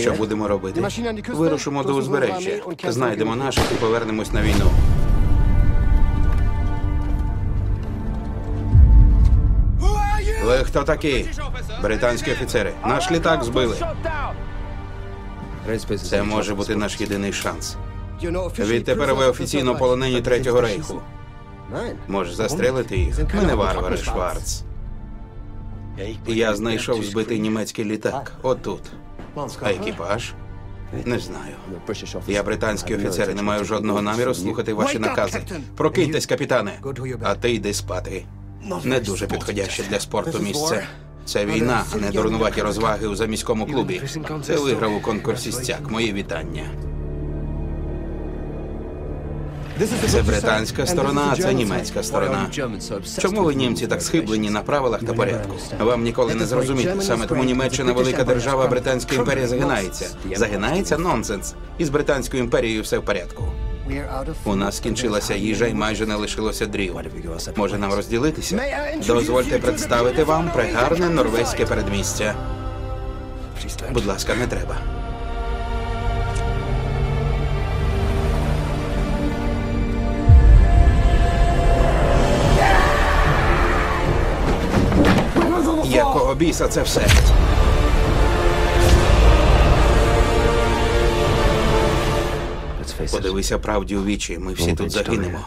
Що будемо робити? Вирушимо до узбережжя, знайдемо наших і повернемось на війну. Ви хто такі? Британські офіцери. Наш літак збили. Це може бути наш єдиний шанс. Відтепер ви офіційно полонені третього рейху. Можеш застрелити їх. Ми не варвари, Шварц. Я знайшов збитий німецький літак. Отут. А екіпаж? Не знаю. Я британський офіцер і не маю жодного наміру слухати ваші накази. Прокиньтесь, капітане. А ти йди спати. Не дуже підходяще для спорту місце. Це війна, а не дурнуваті розваги у заміському клубі. Це виграв у конкурсі стяг. Мої вітання. Це британська сторона, а це німецька сторона. Чому ви німці так схиблені на правилах та порядку? Вам ніколи не зрозуміти. Саме тому Німеччина велика держава, Британська імперія загинається. Загинається нонсенс. Із Британською імперією все в порядку. У нас скінчилася їжа і майже не лишилося дрів. Може нам розділитися? Дозвольте представити вам пригарне норвезьке передмістя. Будь ласка, не треба. Якого біса це все? Подивися правді у вічі. Ми всі тут загинемо.